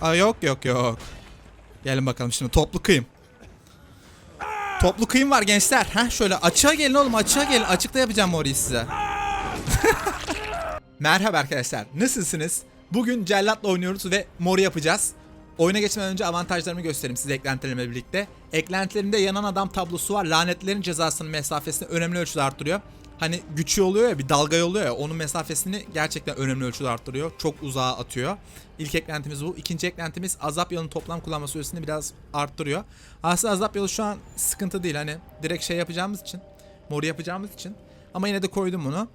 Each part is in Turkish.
Aa, yok yok yok. Gelin bakalım şimdi toplu kıyım. Toplu kıyım var gençler. Ha şöyle açığa gelin oğlum açığa gelin. Açıkta yapacağım orayı size. Merhaba arkadaşlar. Nasılsınız? Bugün cellatla oynuyoruz ve mor yapacağız. Oyuna geçmeden önce avantajlarımı göstereyim size eklentilerimle birlikte. Eklentilerimde yanan adam tablosu var. Lanetlerin cezasının mesafesini önemli ölçüde arttırıyor. Hani güçlü oluyor ya bir dalga oluyor ya onun mesafesini gerçekten önemli ölçüde arttırıyor. Çok uzağa atıyor. İlk eklentimiz bu. İkinci eklentimiz azap yolun toplam kullanma süresini biraz arttırıyor. Aslında azap yolu şu an sıkıntı değil. Hani direkt şey yapacağımız için. Moru yapacağımız için. Ama yine de koydum bunu.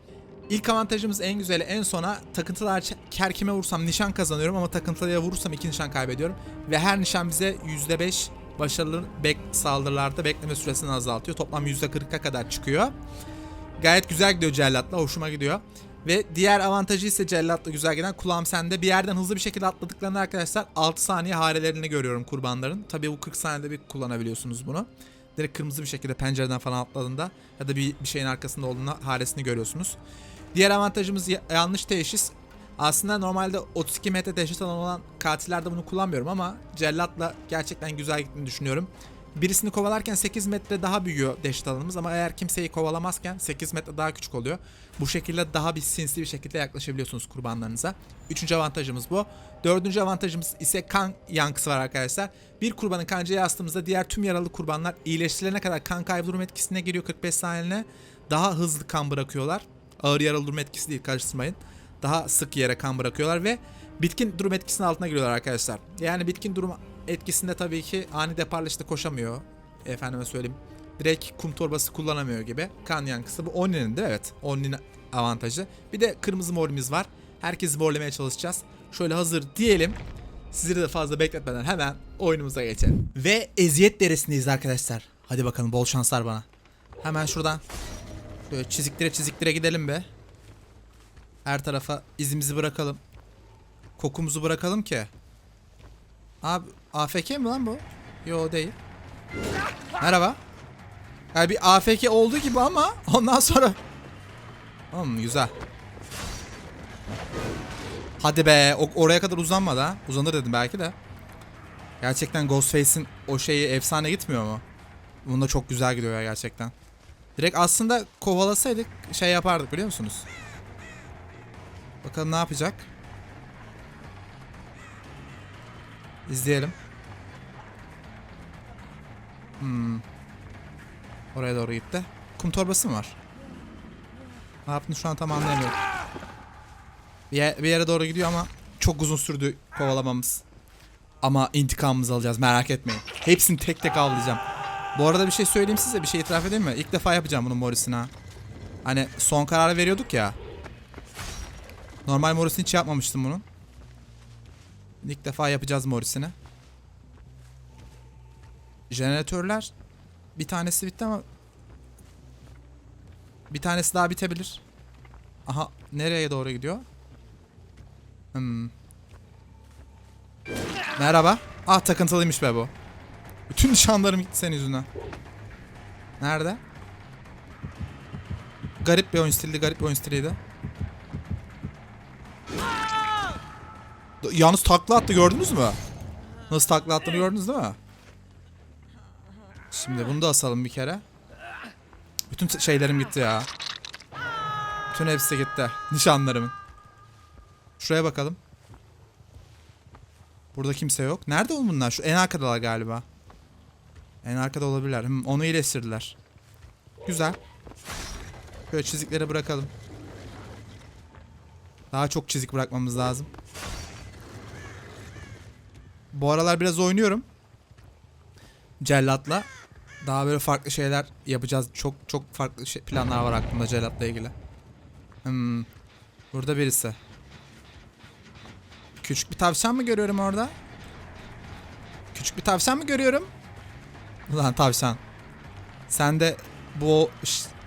İlk avantajımız en güzeli en sona takıntılar kerkime vursam nişan kazanıyorum ama takıntılıya vurursam iki nişan kaybediyorum. Ve her nişan bize %5 başarılı bek saldırılarda bekleme süresini azaltıyor. Toplam %40'a kadar çıkıyor. Gayet güzel gidiyor cellatla hoşuma gidiyor. Ve diğer avantajı ise cellatla güzel giden kulağım sende. Bir yerden hızlı bir şekilde atladıklarında arkadaşlar 6 saniye harelerini görüyorum kurbanların. Tabii bu 40 saniyede bir kullanabiliyorsunuz bunu. Direkt kırmızı bir şekilde pencereden falan atladığında ya da bir, bir şeyin arkasında olduğunda haresini görüyorsunuz. Diğer avantajımız ya- yanlış teşhis. Aslında normalde 32 metre teşhis alanı olan katillerde bunu kullanmıyorum ama cellatla gerçekten güzel gittiğini düşünüyorum. Birisini kovalarken 8 metre daha büyüyor deşit alanımız ama eğer kimseyi kovalamazken 8 metre daha küçük oluyor. Bu şekilde daha bir sinsi bir şekilde yaklaşabiliyorsunuz kurbanlarınıza. Üçüncü avantajımız bu. Dördüncü avantajımız ise kan yankısı var arkadaşlar. Bir kurbanın kancaya astığımızda diğer tüm yaralı kurbanlar iyileştirilene kadar kan kaybı durum etkisine giriyor 45 saniyeliğine. Daha hızlı kan bırakıyorlar. Ağır yaralı durum etkisi değil karıştırmayın. Daha sık yere kan bırakıyorlar ve bitkin durum etkisinin altına giriyorlar arkadaşlar. Yani bitkin durum etkisinde tabii ki ani deparlaşta koşamıyor. Efendime söyleyeyim. Direkt kum torbası kullanamıyor gibi. Kan yankısı bu Onnin'in de evet. Onnin'in avantajı. Bir de kırmızı morimiz var. Herkesi morlamaya çalışacağız. Şöyle hazır diyelim. Sizleri de fazla bekletmeden hemen oyunumuza geçelim. Ve eziyet deresindeyiz arkadaşlar. Hadi bakalım bol şanslar bana. Hemen şuradan Böyle çiziklere çiziklere gidelim be. Her tarafa izimizi bırakalım. Kokumuzu bırakalım ki. Abi AFK mi lan bu? Yo değil. Merhaba. Yani bir AFK olduğu gibi ama ondan sonra... Hmm, güzel. Hadi be oraya kadar uzanmadı ha. Uzanır dedim belki de. Gerçekten Ghostface'in o şeyi efsane gitmiyor mu? Bunda çok güzel gidiyor ya gerçekten. Direkt aslında kovalasaydık şey yapardık biliyor musunuz? Bakalım ne yapacak? İzleyelim. Hmm. Oraya doğru gitti. Kum torbası mı var? Ne yaptığını şu an tam anlayamıyorum. Bir, ye- bir yere doğru gidiyor ama çok uzun sürdü kovalamamız. Ama intikamımızı alacağız merak etmeyin. Hepsini tek tek avlayacağım. Bu arada bir şey söyleyeyim size bir şey itiraf edeyim mi? İlk defa yapacağım bunu Morris'in ha. Hani son kararı veriyorduk ya. Normal Morris'in hiç yapmamıştım bunu. İlk defa yapacağız Morris'ini. Jeneratörler bir tanesi bitti ama bir tanesi daha bitebilir. Aha nereye doğru gidiyor? Hmm. Merhaba. Ah takıntılıymış be bu. Bütün nişanlarım gitti senin yüzünden. Nerede? Garip bir oyun stiliydi, garip bir oyun stiliydi. Yalnız takla attı gördünüz mü? Nasıl takla attığını gördünüz değil mi? Şimdi bunu da asalım bir kere. Bütün şeylerim gitti ya. Bütün hepsi gitti. Nişanlarımın. Şuraya bakalım. Burada kimse yok. Nerede oğlum bunlar? Şu en arkadalar galiba. En arkada olabilirler. Hmm, onu iyileştirdiler. Güzel. Böyle çizikleri bırakalım. Daha çok çizik bırakmamız lazım. Bu aralar biraz oynuyorum. Cellat'la. Daha böyle farklı şeyler yapacağız. Çok çok farklı şey, planlar var aklımda Cellat'la ilgili. Hmm. Burada birisi. Küçük bir tavşan mı görüyorum orada? Küçük bir tavşan mı görüyorum? Ulan tavşan. Sen de bu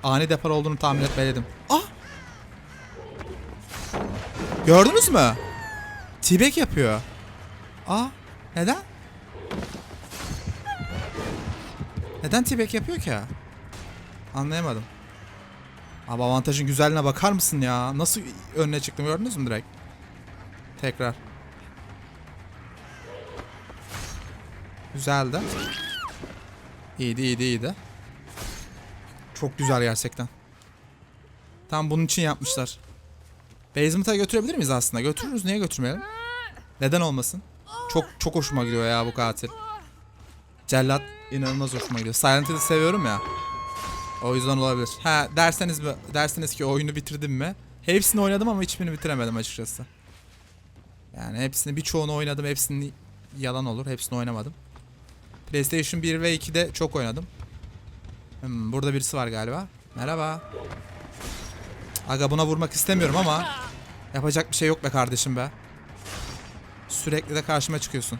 ani depar olduğunu tahmin etmeliydim. Ah! Gördünüz mü? T-Bag yapıyor. Ah! Neden? Neden T-Bag yapıyor ki? Anlayamadım. Abi avantajın güzelliğine bakar mısın ya? Nasıl önüne çıktım gördünüz mü direkt? Tekrar. Güzeldi. İyiydi iyiydi iyiydi. Çok güzel gerçekten. Tam bunun için yapmışlar. Basement'a götürebilir miyiz aslında? Götürürüz. Niye götürmeyelim? Neden olmasın? Çok çok hoşuma gidiyor ya bu katil. Cellat inanılmaz hoşuma gidiyor. Silent Hill'i seviyorum ya. O yüzden olabilir. Ha derseniz mi, derseniz ki oyunu bitirdim mi? Hepsini oynadım ama hiçbirini bitiremedim açıkçası. Yani hepsini birçoğunu oynadım. Hepsini yalan olur. Hepsini oynamadım. PlayStation 1 ve 2'de çok oynadım. Hmm, burada birisi var galiba. Merhaba. Aga buna vurmak istemiyorum ama yapacak bir şey yok be kardeşim be. Sürekli de karşıma çıkıyorsun.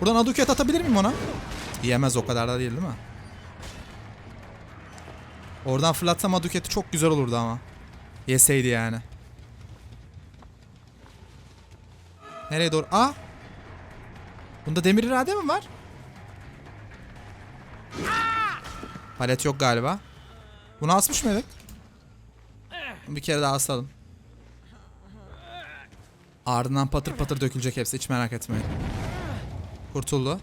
Buradan aduket atabilir miyim ona? Yemez o kadar da değil değil mi? Oradan fırlatsam aduketi çok güzel olurdu ama. Yeseydi yani. Nereye doğru? Aa! Bunda demir irade mi var? Palet yok galiba. Bunu asmış mıydık? Bir kere daha asalım. Ardından patır patır dökülecek hepsi hiç merak etmeyin. Kurtuldu.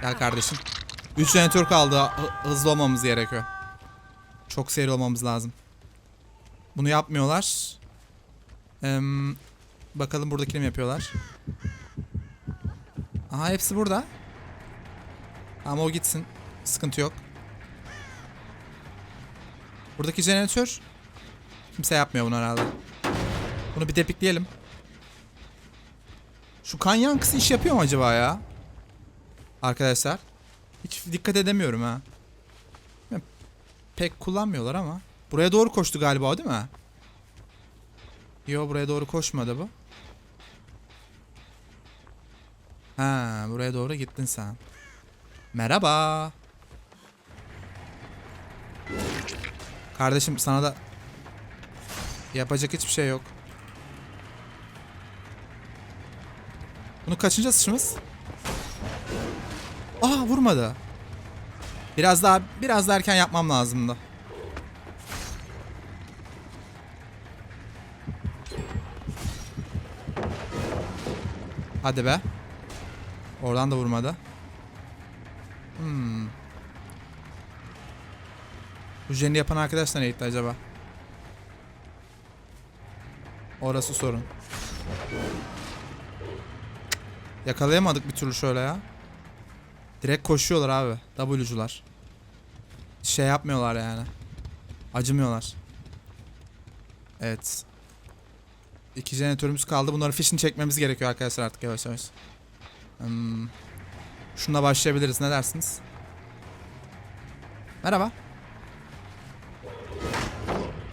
Gel kardeşim. 3 jeneratör kaldı. Hı- hızlı olmamız gerekiyor. Çok seri olmamız lazım. Bunu yapmıyorlar. Em, bakalım buradakini mi yapıyorlar? Aha hepsi burada. Ama o gitsin. Sıkıntı yok. Buradaki jeneratör kimse yapmıyor bunu herhalde. Bunu bir depikleyelim. Şu kan yankısı iş yapıyor mu acaba ya? Arkadaşlar. Hiç dikkat edemiyorum ha. Pek kullanmıyorlar ama. Buraya doğru koştu galiba o değil mi? Yo buraya doğru koşmadı bu. Ha buraya doğru gittin sen. Merhaba. Kardeşim sana da yapacak hiçbir şey yok. Bunu kaçıncı sıçımız? Aa vurmadı. Biraz daha biraz daha erken yapmam lazımdı. Hadi be. Oradan da vurmadı. Hmm. Bu jeni yapan arkadaş nereye gitti acaba? Orası sorun. Yakalayamadık bir türlü şöyle ya. Direkt koşuyorlar abi. W'cular. Şey yapmıyorlar yani. Acımıyorlar. Evet. İki jeneratörümüz kaldı. Bunları fişini çekmemiz gerekiyor arkadaşlar artık yavaş yavaş. Hmm. Şununla başlayabiliriz. Ne dersiniz? Merhaba.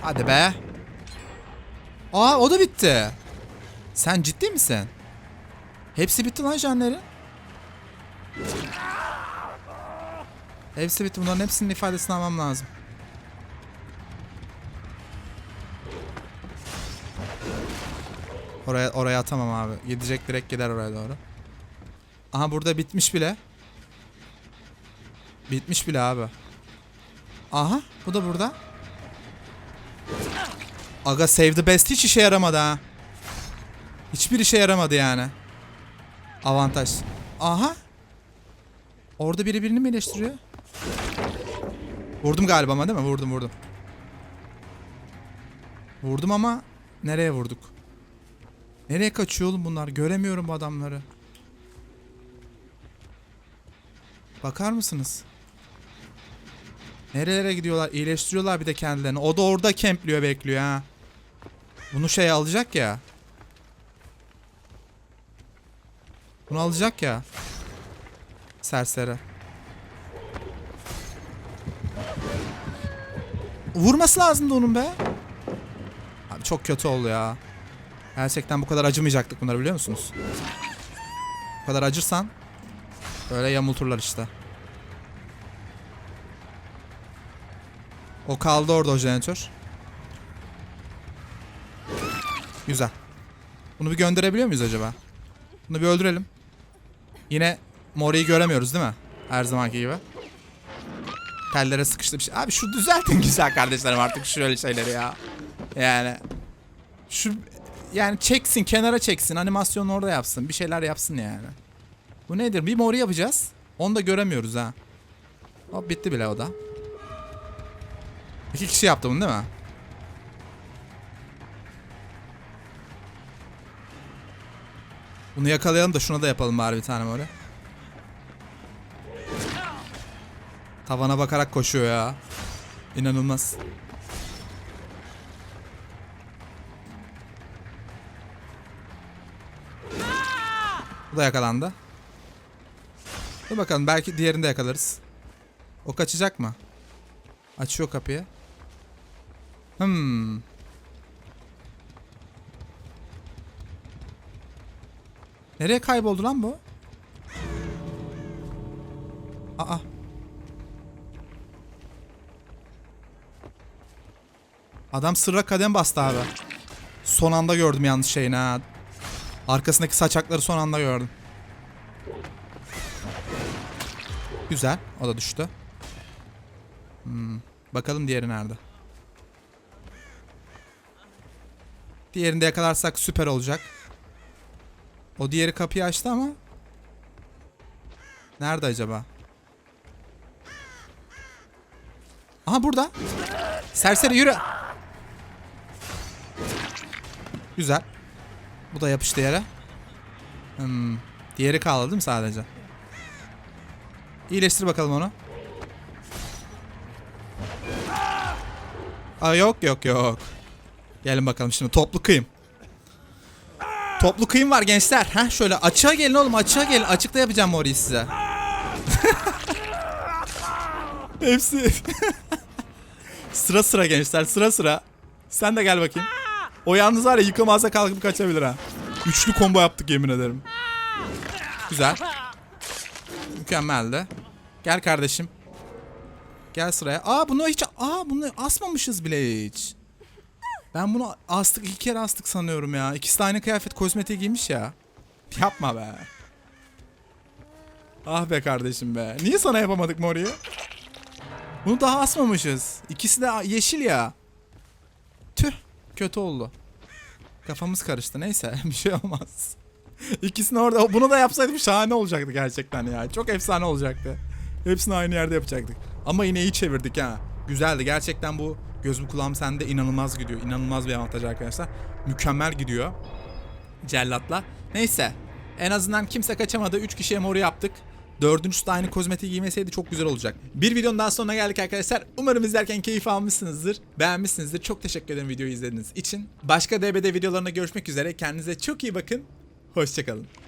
Hadi be. Aa o da bitti. Sen ciddi misin? Hepsi bitti lan janları. Hepsi bitti. Bunların hepsinin ifadesini almam lazım. Oraya oraya atamam abi. Gidecek direkt gider oraya doğru. Aha burada bitmiş bile. Bitmiş bile abi. Aha bu da burada. Aga save the best hiç işe yaramadı ha. Hiçbir işe yaramadı yani. Avantaj. Aha. Orada biri birini mi eleştiriyor? Vurdum galiba ama değil mi? Vurdum vurdum. Vurdum ama nereye vurduk? Nereye kaçıyor oğlum bunlar? Göremiyorum bu adamları. Bakar mısınız? Nerelere gidiyorlar? İyileştiriyorlar bir de kendilerini. O da orada kempliyor bekliyor ha. Bunu şey alacak ya. Bunu alacak ya. Serseri. Vurması lazımdı onun be. Abi çok kötü oldu ya. Gerçekten bu kadar acımayacaktık bunları biliyor musunuz? Bu kadar acırsan böyle yamulturlar işte. O kaldı orada o jeneratör. Güzel. Bunu bir gönderebiliyor muyuz acaba? Bunu bir öldürelim. Yine Mori'yi göremiyoruz değil mi? Her zamanki gibi. Tellere sıkıştı bir şey. Abi şu düzeltin güzel kardeşlerim artık şöyle şeyleri ya. Yani. Şu yani çeksin kenara çeksin animasyonu orada yapsın bir şeyler yapsın yani. Bu nedir? Bir mori yapacağız. Onu da göremiyoruz ha. Hop bitti bile o da. İki kişi yaptı bunu değil mi? Bunu yakalayalım da şuna da yapalım bari bir tane mori. Tavana bakarak koşuyor ya. İnanılmaz. Bu da yakalandı. Dur bakalım belki diğerini de yakalarız. O kaçacak mı? Açıyor kapıyı. Hmm. Nereye kayboldu lan bu? Aa. Adam sırra kadem bastı abi. Son anda gördüm yanlış şeyini ha. Arkasındaki saçakları son anda gördüm. Güzel. O da düştü. Hmm. Bakalım diğeri nerede? Diğerini de yakalarsak süper olacak. O diğeri kapıyı açtı ama. Nerede acaba? Aha burada. Serseri yürü. Güzel. Bu da yapıştı yere. Hmm. Diğeri kaldı değil mi sadece? İyileştir bakalım onu. Aa, yok yok yok. Gelin bakalım şimdi toplu kıyım. Toplu kıyım var gençler. Ha şöyle açığa gelin oğlum açığa gelin. Açıkta yapacağım orayı size. Hepsi. sıra sıra gençler sıra sıra. Sen de gel bakayım. O yalnız var ya yıkamazsa kalkıp kaçabilir ha. Üçlü combo yaptık yemin ederim. Güzel. Mükemmeldi. Gel kardeşim. Gel sıraya. Aa bunu hiç aa bunu asmamışız bile hiç. Ben bunu astık iki kere astık sanıyorum ya. İkisi de aynı kıyafet kozmetiği giymiş ya. Yapma be. Ah be kardeşim be. Niye sana yapamadık Mori'yi? Bunu daha asmamışız. İkisi de yeşil ya. Tüh. Kötü oldu. Kafamız karıştı. Neyse bir şey olmaz. İkisini orada bunu da yapsaydım şahane olacaktı gerçekten ya. Çok efsane olacaktı. Hepsini aynı yerde yapacaktık. Ama yine iyi çevirdik ha. Güzeldi. Gerçekten bu gözüm kulağım sende inanılmaz gidiyor. İnanılmaz bir avantaj arkadaşlar. Mükemmel gidiyor. Cellatla. Neyse. En azından kimse kaçamadı. 3 kişiye moru yaptık. Dördüncüsü de aynı kozmetiği giymeseydi çok güzel olacak. Bir videonun daha sonuna geldik arkadaşlar. Umarım izlerken keyif almışsınızdır. Beğenmişsinizdir. Çok teşekkür ederim videoyu izlediğiniz için. Başka DBD videolarında görüşmek üzere. Kendinize çok iyi bakın. Hoşçakalın.